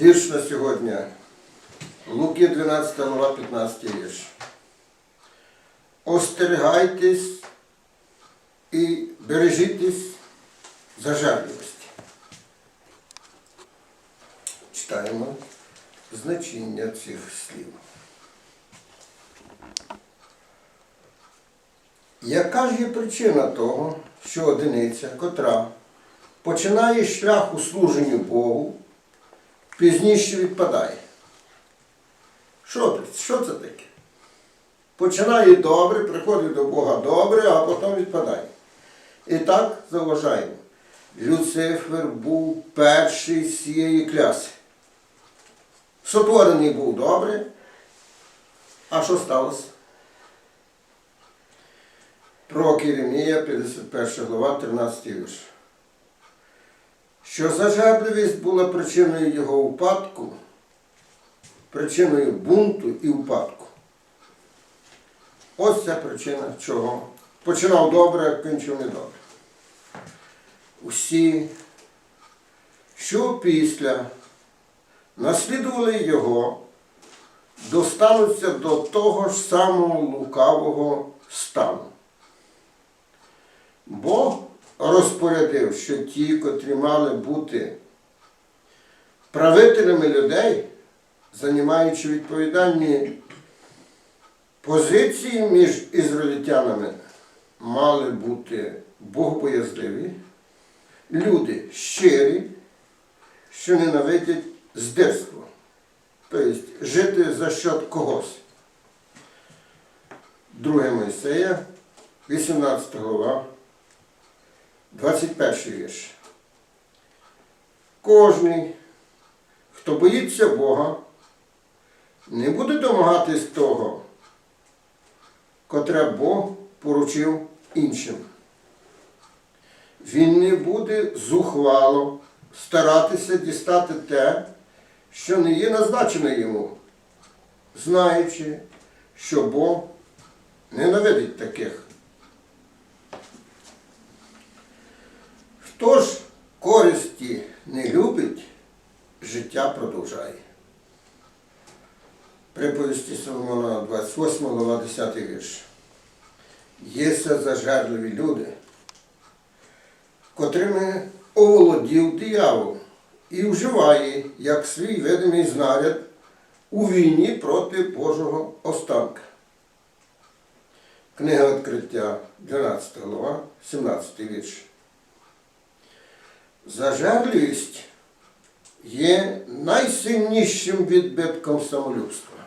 Вірш на сьогодні. Луки 12 глава 15 вірш. Остерігайтесь і бережітесь зажарливості. Читаємо значення цих слів. Яка ж є причина того, що одиниця, котра починає шлях у служенню Богу, пізніше відпадає? Що, що це таке? Починає добре, приходить до Бога добре, а потім відпадає. І так заважаємо. Люцифер був перший з цієї кляси. Сотворений був добре. А що сталося? Про Єремія, 51 глава, 13 вірш. Що зажерливість була причиною його упадку, причиною бунту і упадку. Ось ця причина чого. Починав добре, кінчив недобре. Усі, що після наслідували його, достануться до того ж самого лукавого стану. Бог розпорядив, що ті, котрі мали бути правителями людей, займаючи відповідальні позиції між ізраїльтянами, мали бути богобоязливі, люди щирі, що ненавидять здирство, тобто жити за счет когось. Друге Мойсея, 18 глава, 21 вірш. Кожний, хто боїться Бога, не буде домагатись того, котре Бог поручив іншим. Він не буде зухвало старатися дістати те, що не є назначене йому, знаючи, що Бог ненавидить таких. Хто ж користі не любить, життя продовжає. Приповісті Соломона 28 глава 10 вірш. Єся зажерливі люди, котрими оволодів диявол і вживає як свій видимий знаряд у війні проти Божого останка. Книга відкриття 12 глава, 17 вірш. Зажерливість є найсильнішим відбитком самолюбства.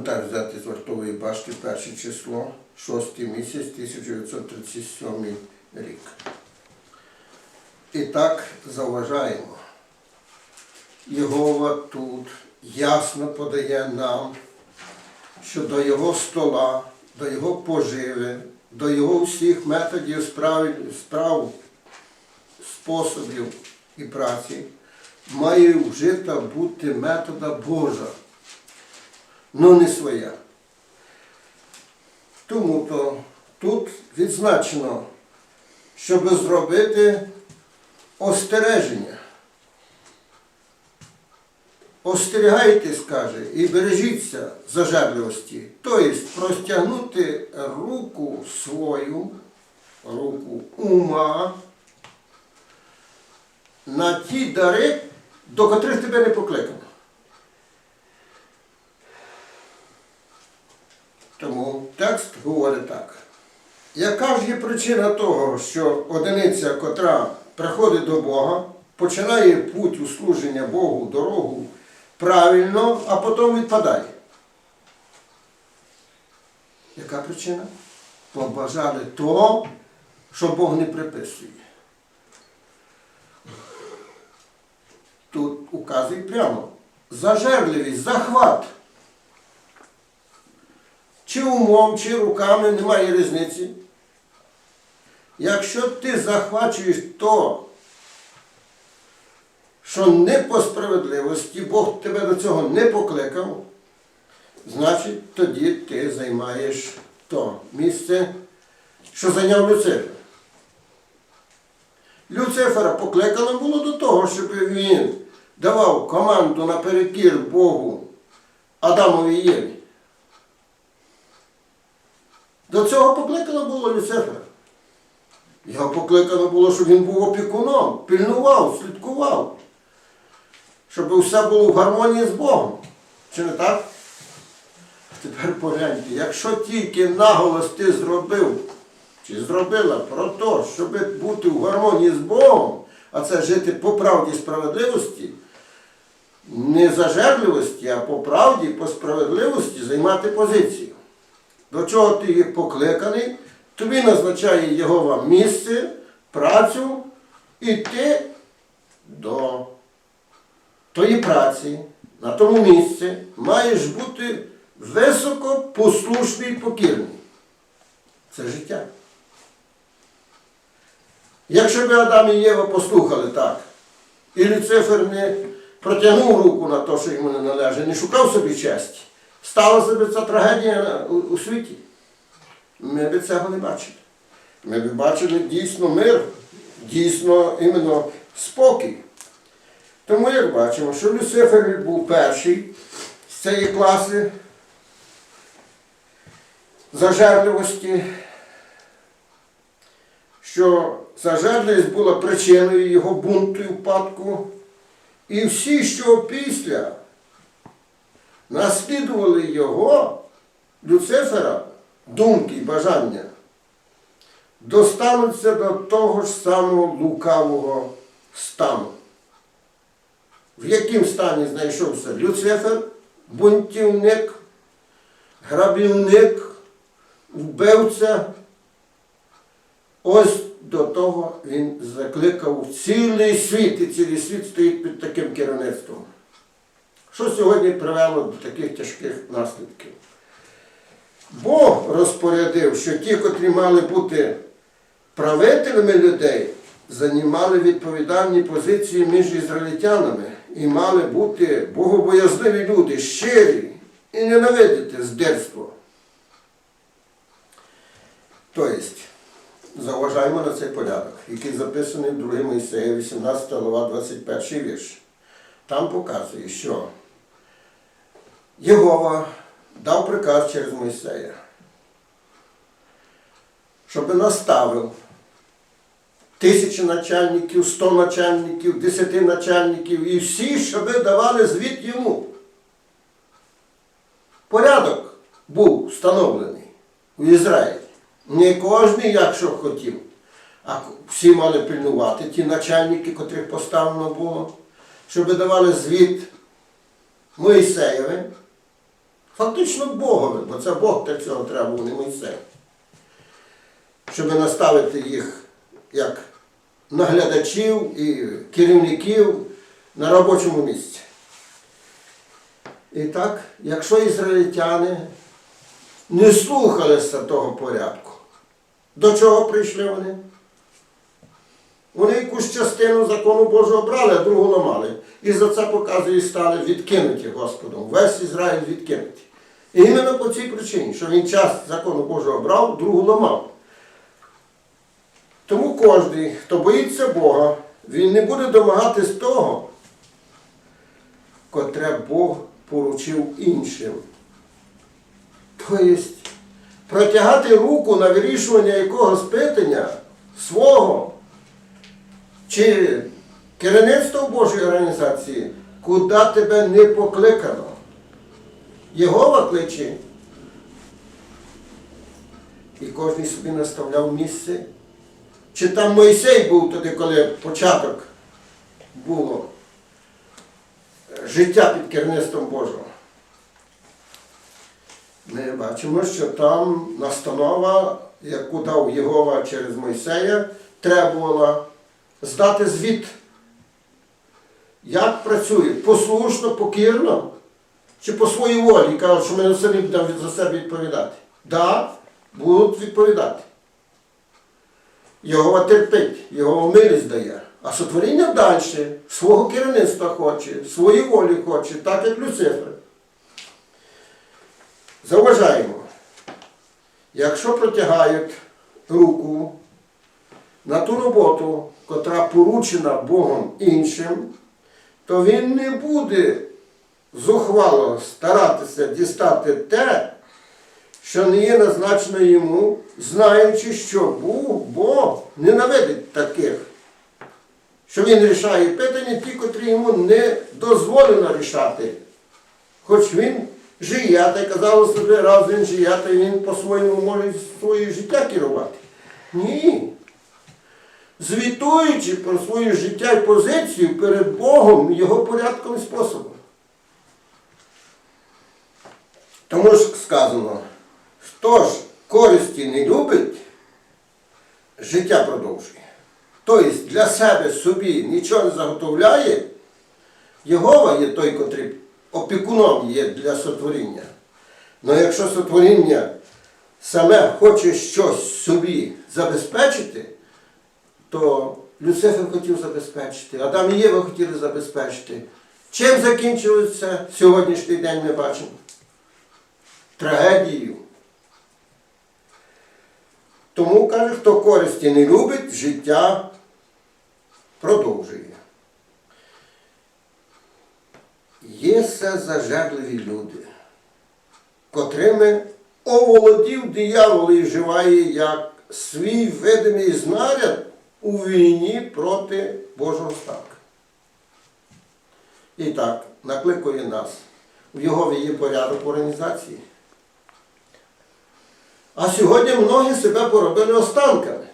Коментар взяти з вартової башти, перше число, 6 місяць, 1937 рік. І так заважаємо. Єгова тут ясно подає нам, що до його стола, до його поживи, до його всіх методів справ, справ способів і праці має вжита бути метода Божа, но не своя. Тому то тут відзначено, щоб зробити остереження. Остерігайтесь, каже, і бережіться зажерливості, тобто простягнути руку свою, руку ума на ті дари, до котрих тебе не покликано. Тому текст говорить так. Яка ж є причина того, що одиниця, котра приходить до Бога, починає путь у служення Богу, дорогу правильно, а потім відпадає? Яка причина? Побажали того, що Бог не приписує. Тут указує прямо. Зажерливість, захват. Чи умом, чи руками немає різниці. Якщо ти захвачуєш то, що не по справедливості, Бог тебе до цього не покликав, значить тоді ти займаєш то місце, що зайняв Люцифер. Люцифера покликано було до того, щоб він давав команду наперекір Богу Адамові Єві. До цього покликано було Люцифера. Його покликано було, щоб він був опікуном, пильнував, слідкував, щоб все було в гармонії з Богом. Чи не так? А Тепер погляньте, якщо тільки наголос ти зробив, чи зробила про те, щоб бути в гармонії з Богом, а це жити по правді справедливості, не зажерливості, а по правді, по справедливості займати позицію. До чого ти є покликаний, тобі назначає його вам місце, працю, і ти до тої праці, на тому місці маєш бути високо послушний і покірний. Це життя. Якщо б Адам і Єва послухали так, і Люцифер не протягнув руку на те, що йому не належить, не шукав собі честі, сталася б ця трагедія у, у світі. Ми б цього не бачили. Ми б бачили дійсно мир, дійсно іменно спокій. Тому як бачимо, що Люцифер був перший з цієї класи зажерливості, що зажерливість була причиною його бунту і впадку. І всі, що після наслідували його, Люцифера, думки і бажання, достануться до того ж самого лукавого стану. В яким стані знайшовся Люцифер, бунтівник, грабівник, вбивця. Ось до того він закликав цілий світ, і цілий світ стоїть під таким керівництвом. Що сьогодні привело до таких тяжких наслідків? Бог розпорядив, що ті, котрі мали бути правителями людей, займали відповідальні позиції між ізраїльтянами і мали бути богобоязливі люди, щирі і ненавидити здирство. Тобто, зауважаємо на цей порядок, який записаний в 2 Мойсея, 18 глава, 21 вірш. Там показує, що Єгова дав приказ через Мойсея, щоб наставив тисячі начальників, сто начальників, десяти начальників і всі, щоб давали звіт йому. Порядок був встановлений у Ізраїлі. Не кожен, як що хотів, а всі мали пильнувати ті начальники, котрих поставлено було, щоб давали звіт Моїсеєві, фактично Богові, бо це Бог для цього треба був, не Мойсей. Щоб наставити їх як наглядачів і керівників на робочому місці. І так, якщо ізраїльтяни не слухалися того порядку, до чого прийшли вони? Вони якусь частину закону Божого брали, а другу ламали. І за це показує, стали відкинуті Господом. Весь Ізраїль відкинутий. І іменно по цій причині, що він час закону Божого брав, другу ламав. Тому кожен, хто боїться Бога, він не буде домагатись того, котре Бог поручив іншим. Тобто, протягати руку на вирішування якогось питання свого чи керівництво Божої організації, куди тебе не покликано. Єгова кличе. І кожен собі наставляв місце. Чи там Мойсей був тоді, коли початок було життя під керівництвом Божого. Ми бачимо, що там настанова, яку дав Єгова через Мойсея, требувала здати звіт. Як працює? Послушно, покірно чи по своїй волі? Кажуть, що ми самі будемо за себе відповідати. Да, будуть відповідати. Його терпить, його милість дає. А сотворіння далі свого керівництва хоче, свої волі хоче, так як Люцифер. Зауважаємо, якщо протягають руку на ту роботу, котра поручена Богом іншим, то він не буде зухвало старатися дістати те, що не є назначено йому, знаючи, що Бог, Бог ненавидить таких, що він рішає питання, ті, котрі йому не дозволено рішати. Хоч він жиє, та й казало собі, раз він жиє, та він по-своєму може своє життя керувати. Ні. Звітуючи про своє життя і позицію перед Богом, його порядком і способом. Тому ж сказано, хто ж користі не любить, життя продовжує. Тобто для себе собі нічого не заготовляє, Єгова є той, котрий опікуном є для сотворіння. Але якщо сотворіння саме хоче щось собі забезпечити, то Люцифер хотів забезпечити, Адам і Єва хотіли забезпечити. Чим закінчилося сьогоднішній день ми бачимо? Трагедією. Тому каже, хто користі не любить, життя продовжує. Є все зажерливі люди, котрими оволодів диявол і вживає як свій видимий знаряд у війні проти Божого ставка. І так, накликує нас. В його є порядок організації. А сьогодні многі себе поробили останками.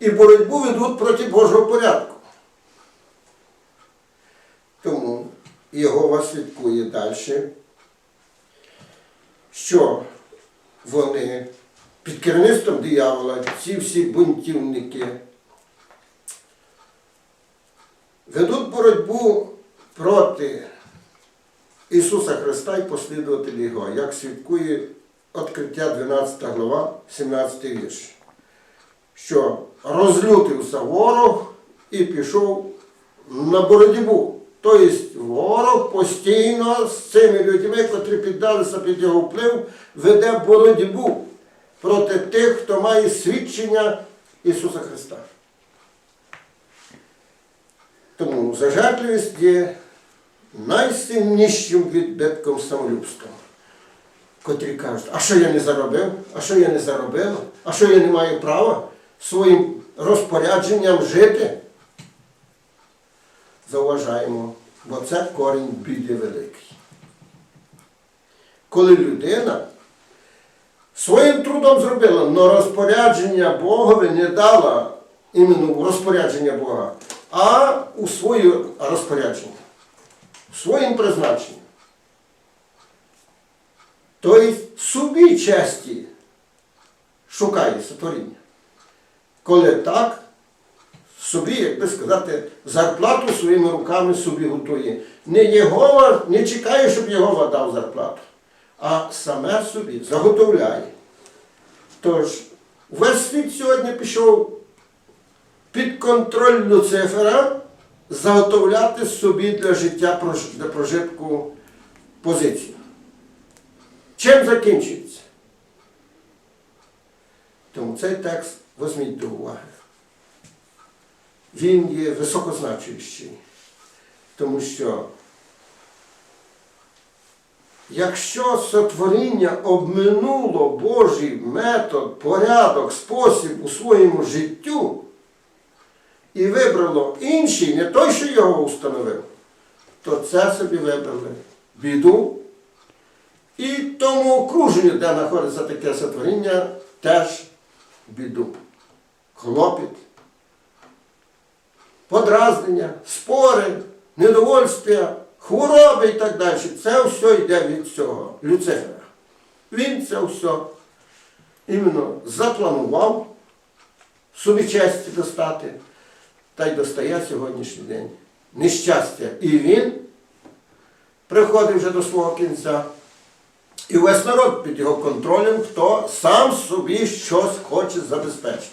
І боротьбу ведуть проти Божого порядку. Тому Єгова слідкує далі, що вони під керівництвом диявола, ці всі бунтівники, ведуть боротьбу проти Ісуса Христа і послідувателів Його, як свідкує відкриття 12 глава, 17 вірш, що розлютився ворог і пішов на боротьбу. Тобто ворог постійно з цими людьми, котрі піддалися під його вплив, веде боротьбу проти тих, хто має свідчення Ісуса Христа. Тому зажерливість є найсильнішим відбитком самолюбства, котрі кажуть, а що я не заробив, а що я не заробила, а що я не маю права своїм розпорядженням жити. Зауважаємо, бо це корінь біди великий. Коли людина своїм трудом зробила, але розпорядження Богові не дала іменно розпорядження Бога, а у своє розпорядження, своїм призначенням. Тобто собі честі шукає сотворіння. Коли так, собі, як би сказати, зарплату своїми руками собі готує. Не Єгова, не чекає, щоб Єгова дав зарплату, а саме собі заготовляє. Тож, весь світ сьогодні пішов під контроль Люцифера заготовляти собі для життя, для прожитку позицію. Чим закінчується? Тому цей текст візьміть до уваги. Він є високозначуючий, тому що якщо сотворіння обминуло Божий метод, порядок, спосіб у своєму життю і вибрало інший, не той, що його установив, то це собі вибрали біду. І тому окруженню, де знаходиться таке сотворіння, теж біду. Хлопіт подразнення, спори, недовольствя, хвороби і так далі. Це все йде від цього Люцифера. Він це все іменно запланував собі честі достати, та й достає сьогоднішній день. Нещастя. І він приходить вже до свого кінця. І весь народ під його контролем, хто сам собі щось хоче забезпечити.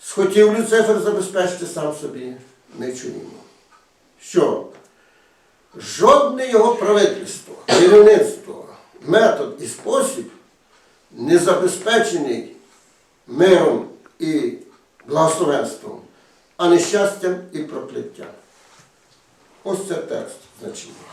Схотів Люцифер забезпечити сам собі, не чуємо. Що жодне його правительство, керівництво, метод і спосіб не забезпечений миром і благословенством, а нещастям і прокляттям. Ось це текст значення.